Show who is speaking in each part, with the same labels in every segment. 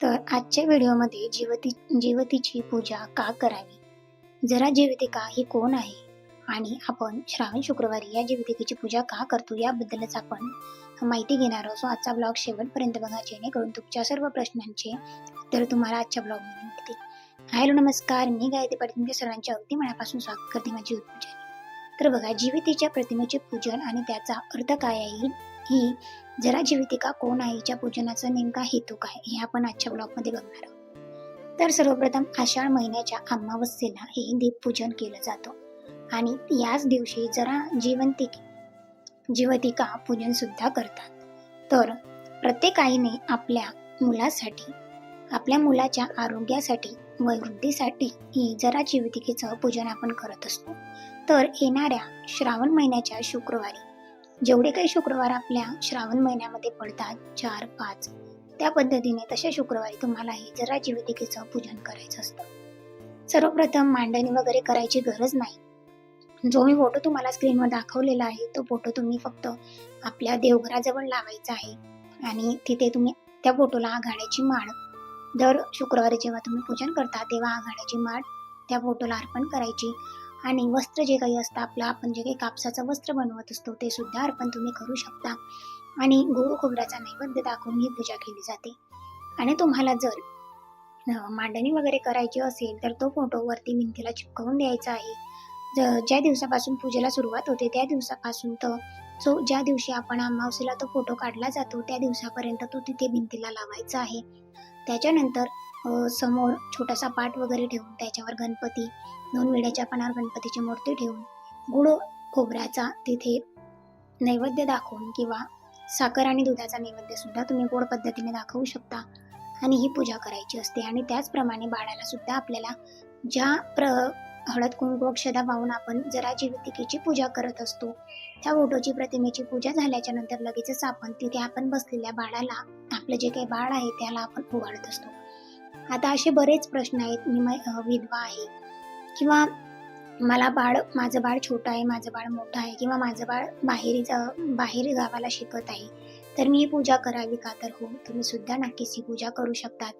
Speaker 1: तर आजच्या व्हिडिओमध्ये जीवती जीवतीची पूजा का करावी? जरा जीवितिका ही कोण आहे? आणि आपण श्रावण शुक्रवारी या जीवितिकेची पूजा का करतो याबद्दलच आपण माहिती घेणार आहोत. सो आजचा ब्लॉग शेवटपर्यंत बघा जेणेकरून तुमच्या सर्व प्रश्नांचे तर तुम्हाला आजच्या ब्लॉगमध्ये मिळतील. हॅलो नमस्कार. मी गायत्री पाटील. तुमच्या सर्वांच्या अगदी मनापासून स्वागत करते माझी पूजा तर बघा जीवितीच्या प्रतिमेचे पूजन आणि त्याचा अर्थ काय आहे? ही जरा जीवितिका कोण आहे? हिच्या पूजनाचा नेमका हेतू काय हे आपण आजच्या ब्लॉगमध्ये बघणार आहोत. तर सर्वप्रथम आषाढ महिन्याच्या अमावस्येला हे दीपपूजन केलं जातं. आणि याच दिवशी जरा जिवंतिक जीवतिका पूजन सुद्धा करतात. तर प्रत्येक आईने आपल्या मुलासाठी आपल्या मुलाच्या आरोग्यासाठी व वृद्धीसाठी ही जरा जीवितिकेचं पूजन आपण करत असतो. तर येणाऱ्या श्रावण महिन्याच्या शुक्रवारी जेवढे काही शुक्रवार आपल्या श्रावण महिन्यामध्ये पडतात चार पाच त्या पद्धतीने तशा शुक्रवारी तुम्हाला हे जरा जीवितिकेचं पूजन करायचं असतं. सर्वप्रथम मांडणी वगैरे करायची गरज नाही. जो मी फोटो तुम्हाला स्क्रीनवर दाखवलेला आहे तो फोटो तुम्ही फक्त आपल्या देवघराजवळ लावायचा आहे आणि तिथे तुम्ही त्या फोटोला आघाड्याची माळ दर शुक्रवारी जेव्हा तुम्ही पूजन करता तेव्हा आघाड्याची माळ त्या फोटोला अर्पण करायची. आणि वस्त्र जे काही असतं आपलं आपण जे काही कापसाचं वस्त्र बनवत असतो ते सुद्धा अर्पण तुम्ही करू शकता. आणि गोड खोबऱ्याचा नैवेद्य दाखवून ही पूजा केली जाते. आणि तुम्हाला जर मांडणी वगैरे करायची असेल तर तो फोटो वरती भिंतीला चिपकवून द्यायचा आहे. ज- ज्या दिवसापासून पूजेला सुरुवात होते त्या दिवसापासून तर जो ज्या दिवशी आपण अमावस्येला तो फोटो काढला जातो त्या दिवसापर्यंत तो तिथे भिंतीला लावायचा आहे. त्याच्यानंतर समोर छोटासा पाट वगैरे ठेवून त्याच्यावर गणपती दोन विड्याच्या पानावर गणपतीची मूर्ती ठेवून गुळ खोबऱ्याचा तिथे नैवेद्य दाखवून किंवा साखर आणि दुधाचा नैवेद्य सुद्धा तुम्ही गोड पद्धतीने दाखवू शकता आणि ही पूजा करायची असते. आणि त्याचप्रमाणे बाळाला सुद्धा आपल्याला ज्या प्र हळद कुंकू अक्षदा पाहून आपण जरा जीवितिकेची पूजा करत असतो त्या फोटोची प्रतिमेची पूजा झाल्याच्यानंतर लगेचच आपण तिथे आपण बसलेल्या बाळाला आपलं जे काही बाळ आहे त्याला आपण उघडत असतो. आता असे बरेच प्रश्न आहेत. मी विधवा आहे. किंवा मला बाळ माझं बाळ छोटं आहे माझं बाळ मोठं आहे किंवा माझं बाळ बाहेर जा- बाहेर गावाला शिकत आहे तर मी ही पूजा करावी का? तर हो तुम्ही सुद्धा नक्कीच ही पूजा करू शकतात.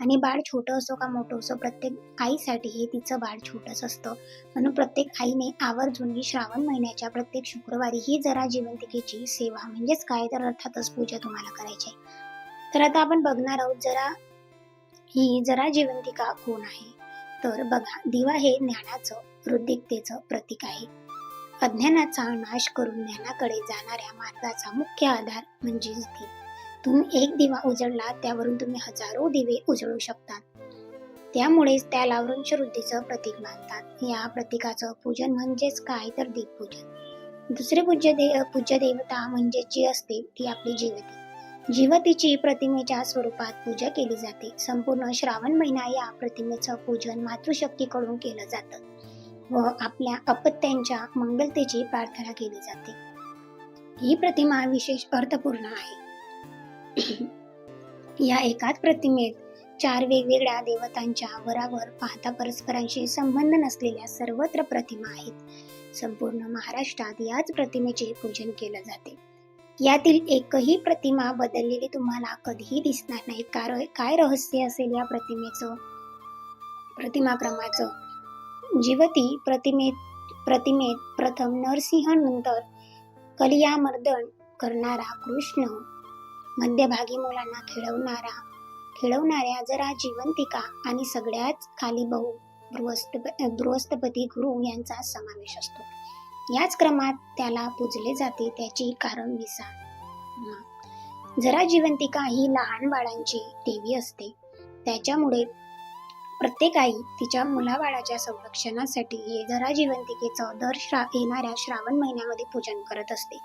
Speaker 1: आणि बाळ छोटं असो का मोठं असो प्रत्येक आईसाठी हे तिचं बाळ छोटंच असतं. म्हणून प्रत्येक आईने आवर्जून ही श्रावण महिन्याच्या प्रत्येक शुक्रवारी ही जरा जिवंतिकेची सेवा म्हणजेच काय तर अर्थातच पूजा तुम्हाला करायची आहे. तर आता आपण बघणार आहोत जरा ही जरा जिवंतिका कोण आहे. तर बघा दिवा हे ज्ञानाचं वृद्धिकतेचं प्रतीक आहे. अज्ञानाचा नाश करून ज्ञानाकडे जाणाऱ्या मार्गाचा मुख्य आधार म्हणजेच दीप तुम्ही एक दिवा उजळला त्यावरून तुम्ही हजारो दिवे उजळू शकतात. त्यामुळेच त्याला वृंशवृद्धीचं प्रतीक मानतात. या प्रतीकाचं पूजन म्हणजेच काय तर दीपपूजन. दुसरे पूज्य दे पूज्य देवता म्हणजे जी असते ती आपली जीवती. जीवतीची प्रतिमेच्या स्वरूपात पूजा केली जाते. संपूर्ण श्रावण महिना या प्रतिमेचं पूजन मातृशक्तीकडून केलं जातं व आपल्या अपत्यांच्या मंगलतेची प्रार्थना केली जाते. ही प्रतिमा विशेष अर्थपूर्ण आहे. या एकाच प्रतिमेत चार वेगवेगळ्या देवतांच्या वरावर पाहता परस्परांशी संबंध नसलेल्या सर्वत्र प्रतिमा आहेत. संपूर्ण महाराष्ट्रात याच प्रतिमेचे पूजन केलं जाते. यातील एकही प्रतिमा बदललेली तुम्हाला कधीही दिसणार नाही. कारण काय रहस्य असेल या प्रतिमेचं? प्रतिमाक्रमाचं जीवती प्रतिमेत प्रतिमेत प्रथम नरसिंह नंतर कलियामर्दन करणारा कृष्ण मध्यभागी मुलांना खेळवणारा खेळवणाऱ्या जरा जिवंतिका आणि सगळ्याच खाली बहु बृहस्पती बृहस्पती गुरु यांचा समावेश असतो. याच क्रमात त्याला पूजले जाते त्याची कारण विसा. जरा जिवंतिका ही लहान बाळांची देवी असते. त्याच्यामुळे प्रत्येक आई तिच्या मुलाबाळाच्या संरक्षणासाठी हे जरा जिवंतिकेचं दर श्रा येणाऱ्या श्रावण महिन्यामध्ये पूजन करत असते.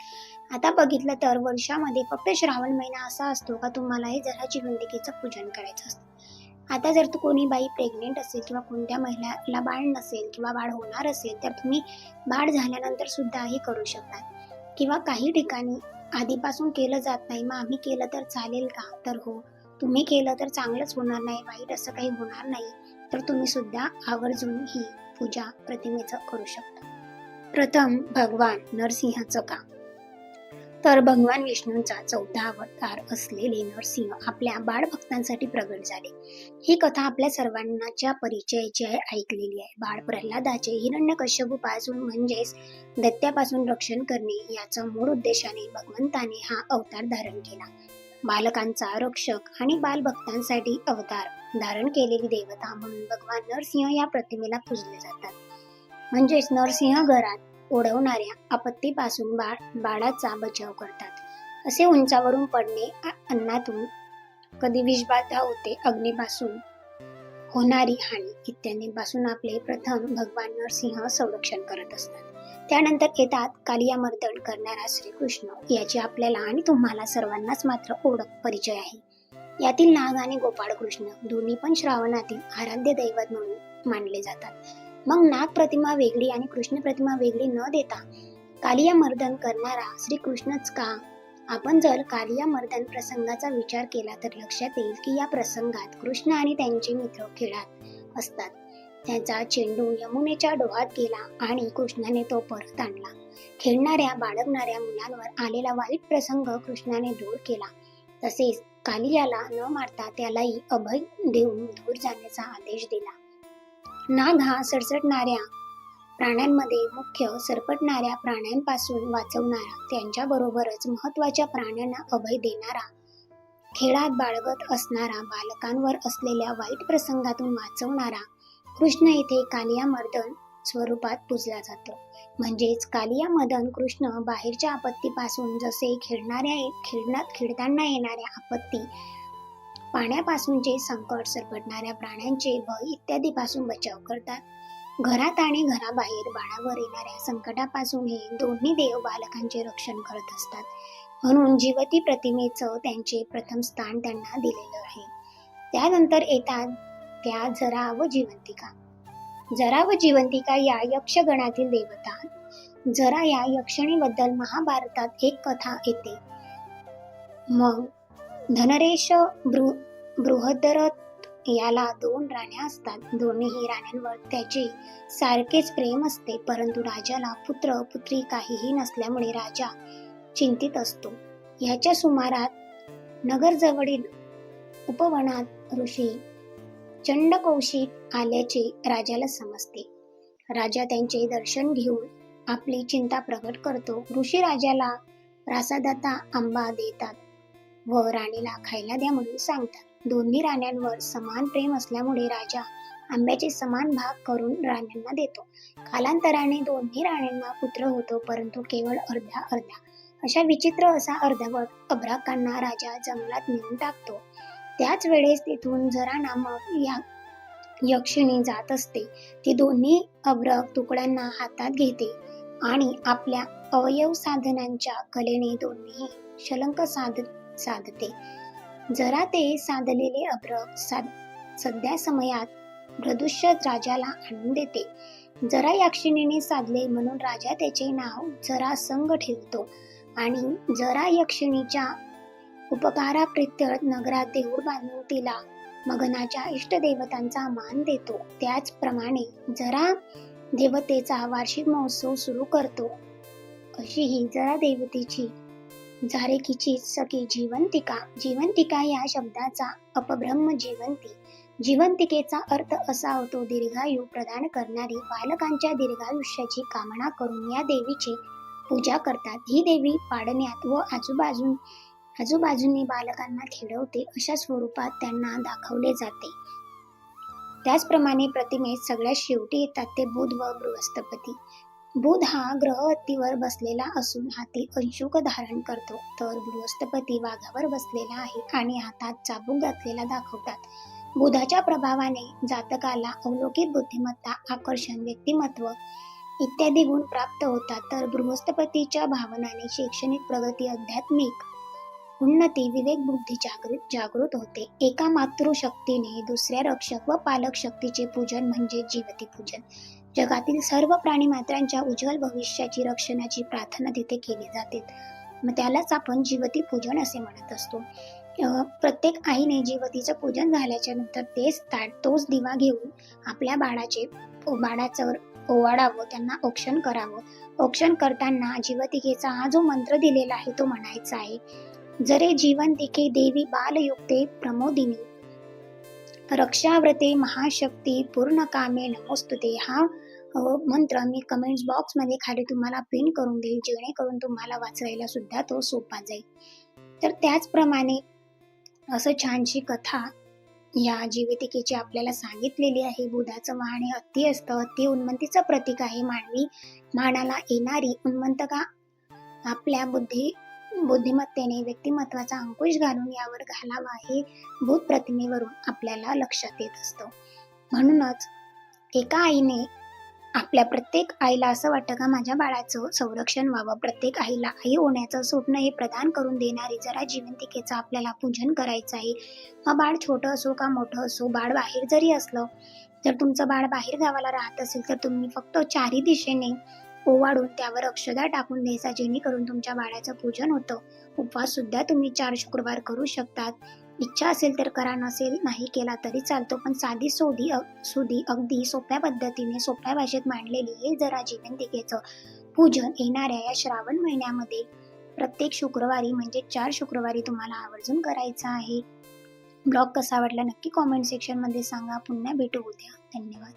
Speaker 1: आता बघितलं तर वर्षामध्ये फक्त श्रावण महिना असा असतो का तुम्हाला हे जरा जिवंतिकेचं पूजन करायचं असतं? आता जर तू कोणी बाई प्रेग्नेंट असेल किंवा कोणत्या महिलाला बाळ नसेल किंवा बाळ होणार असेल तर तुम्ही बाळ झाल्यानंतर सुद्धा हे करू शकता. किंवा काही ठिकाणी आधीपासून केलं जात नाही मग आम्ही केलं तर चालेल का? तर हो. तुम्ही केलं तर चांगलंच होणार नाही वाईट असं काही होणार नाही. तर तुम्ही सुद्धा आवर्जून ही पूजा प्रतिमेचं करू शकता. प्रथम भगवान नरसिंहाचं काम. तर भगवान विष्णूंचा चौथा अवतार असलेले नरसिंह आपल्या बाळभक्तांसाठी प्रगट झाले. ही कथा आपल्या सर्वांनाच्या परिचयाची आहे ऐकलेली आहे. बाळ प्रल्हादाचे हिरण्यकश्यपूपासून म्हणजेच दत्त्यापासून रक्षण करणे याचा मूळ उद्देशाने भगवंताने हा अवतार धारण केला. बालकांचा रक्षक आणि बालभक्तांसाठी अवतार धारण केलेली देवता म्हणून भगवान नरसिंह या प्रतिमेला पूजले जातात. म्हणजेच नरसिंह घरात ओढवणाऱ्या आपत्तीपासून बाळ बाळाचा बचाव करतात. असे उंचावरून पडणे अन्नातून कधी विषबाधा होते अग्नीपासून होणारी हानी इत्यादींपासून आपले प्रथम भगवान नरसिंह संरक्षण करत असतात. त्यानंतर येतात कालियामर्दन करणारा श्रीकृष्ण. याची आपल्याला आणि तुम्हाला सर्वांनाच मात्र ओळख परिचय आहे. यातील नाग आणि गोपाळ कृष्ण दोन्ही पण श्रावणातील आराध्य दैवत म्हणून मानले जातात. मग नाग प्रतिमा वेगळी आणि कृष्ण प्रतिमा वेगळी न देता कालिया मर्दन करणारा श्रीकृष्णच का? आपण जर कालिया मर्दन प्रसंगाचा विचार केला तर लक्षात येईल की या प्रसंगात कृष्ण आणि त्यांचे मित्र खेळात असतात. त्यांचा चेंडू यमुनेच्या डोहात गेला आणि कृष्णाने तो परत आणला. खेळणाऱ्या बाळगणाऱ्या मुलांवर आलेला वाईट प्रसंग कृष्णाने दूर केला. तसेच कालियाला न मारता त्यालाही अभय देऊन दूर जाण्याचा आदेश दिला. नाग हा सडसडणाऱ्या प्राण्यांमध्ये मुख्य सरपटणाऱ्या प्राण्यांपासून वाचवणारा त्यांच्याबरोबरच महत्त्वाच्या प्राण्यांना अभय देणारा खेळात बाळगत असणारा बालकांवर असलेल्या वाईट प्रसंगातून वाचवणारा कृष्ण येथे कालिया मर्दन स्वरूपात पूजला जातो. म्हणजेच कालिया मदन कृष्ण बाहेरच्या आपत्तीपासून जसे खेळणाऱ्या खेळण्यात खेळताना येणाऱ्या आपत्ती पाण्यापासूनचे संकट सरपटणाऱ्या प्राण्यांचे भय इत्यादीपासून बचाव करतात. घरात आणि घराबाहेर बाळावर येणाऱ्या संकटापासून हे दोन्ही देव बालकांचे रक्षण करत असतात. म्हणून जीवती प्रतिमेचं त्यांचे प्रथम स्थान त्यांना दिलेलं आहे. त्यानंतर येतात त्या जरा व जिवंतिका. जरा व जिवंतिका या यक्षगणातील देवता. जरा या यक्षणीबद्दल महाभारतात एक कथा येते. मग धनरेश बृ बृहदरथ याला दोन राण्या असतात. दोन्हीही राण्यांवर त्याचे सारखेच प्रेम असते परंतु राजाला पुत्र पुत्री काहीही नसल्यामुळे राजा चिंतित असतो. ह्याच्या सुमारात नगरजवळील उपवनात ऋषी चंडकौशिक आल्याचे राजाला समजते. राजा त्यांचे दर्शन घेऊन आपली चिंता प्रकट करतो. ऋषी राजाला प्रासादाता आंबा देतात. व राणीला खायला द्या म्हणून सांगतात. दोन्ही राण्यांवर समान प्रेम असल्यामुळे राजा आंब्याचे समान भाग करून राण्यांना देतो. कालांतराने दोन्ही राण्यांना पुत्र होतो परंतु केवळ अर्धा अर्धा अशा विचित्र असा अर्धवट अब्राकांना राजा जंगलात नेऊन टाकतो. त्याच वेळेस तिथून जरा नामक या यक्षिणी जात असते. ती दोन्ही अब्रक तुकड्यांना हातात घेते आणि आपल्या अवयव साधनांच्या कलेने दोन्ही शलंक साध साधते. जरा ते साधलेले अभ्रक साध सध्या समयात प्रदुष्यत राजाला आणून देते. जरा यक्षिणीने साधले म्हणून राजा त्याचे नाव जरा संग ठेवतो आणि जरा यक्षिणीच्या उपकाराप्रित्यर्थ नगरात देऊळ बांधून तिला मगनाच्या इष्टदेवतांचा मान देतो. त्याचप्रमाणे जरा देवतेचा वार्षिक महोत्सव सुरू करतो. अशी ही जरा देवतेची झारेकीची सखी जिवंतिका. जीवंतिका या शब्दाचा अपभ्रम जीवंती. जिवंतिकेचा अर्थ असा होतो दीर्घायू प्रदान करणारी बालकांच्या दीर्घायुष्याची कामना करून या देवीची पूजा करतात. ही देवी पाडण्यात व आजूबाजू आजूबाजूनी बालकांना खेळवते अशा स्वरूपात त्यांना दाखवले जाते. त्याचप्रमाणे प्रतिमेत सगळ्यात शेवटी येतात ते बुध व बृहस्पती. बुध हा ग्रह हत्तीवर बसलेला असून हाती अंशुक धारण करतो. तर बृहस्पती वाघावर बसलेला आहे आणि हातात चाबूक घातलेला दाखवतात. बुधाच्या प्रभावाने जातकाला अवलोकित बुद्धिमत्ता आकर्षण व्यक्तिमत्व इत्यादी गुण प्राप्त होतात. तर बृहस्पतीच्या भावनाने शैक्षणिक प्रगती आध्यात्मिक उन्नती विवेक बुद्धी जागृत जागृत होते. एका मातृशक्तीने दुसऱ्या रक्षक व पालक शक्तीचे पूजन म्हणजे जीवती पूजन. जगातील सर्व प्राणी मात्रांच्या उज्ज्वल भविष्याची रक्षणाची प्रार्थना तिथे केली जाते. मग त्यालाच आपण जीवती पूजन असे म्हणत असतो. प्रत्येक आईने जीवतीचं पूजन झाल्याच्यानंतर तेच ताट तोच दिवा घेऊन आपल्या बाळाचे बाळाचं ओवाडावं त्यांना औक्षण करावं. औक्षण करताना जीवतिकेचा हा जो मंत्र दिलेला आहे तो म्हणायचा आहे जरे जीवन दिखे देवी बालयुक्ते प्रमोदिनी रक्षाव्रते महाशक्ती पूर्ण कामे नमोस्तुते हा मंत्र मी कमेंट्स बॉक्समध्ये खाली तुम्हाला पिन करून देईल जेणेकरून तुम्हाला वाचायला सुद्धा तो सोपा जाईल. तर त्याचप्रमाणे असं छानशी कथा या जीवितिकेची आपल्याला सांगितलेली आहे. बुधाचं वाहन हे हत्ती असतं हत्ती उन्मंतीचं प्रतीक आहे. मानवी मानाला येणारी उन्मंतका आपल्या बुद्धी बुद्धिमत्तेने व्यक्तिमत्वाचा अंकुश घालून यावर घालावा हे भूत प्रतिमेवरून आपल्याला लक्षात येत असतं. म्हणूनच एका आईने आपल्या प्रत्येक आईला असं वाटतं का माझ्या बाळाचं संरक्षण व्हावं प्रत्येक आईला आई होण्याचं स्वप्न हे प्रदान करून देणारी जरा जिवंतिकेचं आपल्याला पूजन करायचं आहे. मग बाळ छोटं असो का मोठं असो बाळ बाहेर जरी असलं जर तुमचं बाळ बाहेर गावाला राहत असेल तर तुम्ही फक्त चारी दिशेने ओवाळून त्यावर अक्षदा टाकून द्यायचा जेणेकरून तुमच्या बाळाचं पूजन होतं. उपवास सुद्धा तुम्ही चार शुक्रवार करू शकतात. इच्छा असेल तर करा नसेल नाही केला तरी चालतो पण साधी सोधी अ- सुधी अगदी सोप्या पद्धतीने सोप्या भाषेत मांडलेली हे जरा जिवंतिकेचं पूजन येणाऱ्या या श्रावण महिन्यामध्ये प्रत्येक शुक्रवारी म्हणजे चार शुक्रवारी तुम्हाला आवर्जून करायचं आहे. ब्लॉग कसा वाटला नक्की कॉमेंट सेक्शनमध्ये सांगा. पुन्हा भेटू उद्या. धन्यवाद.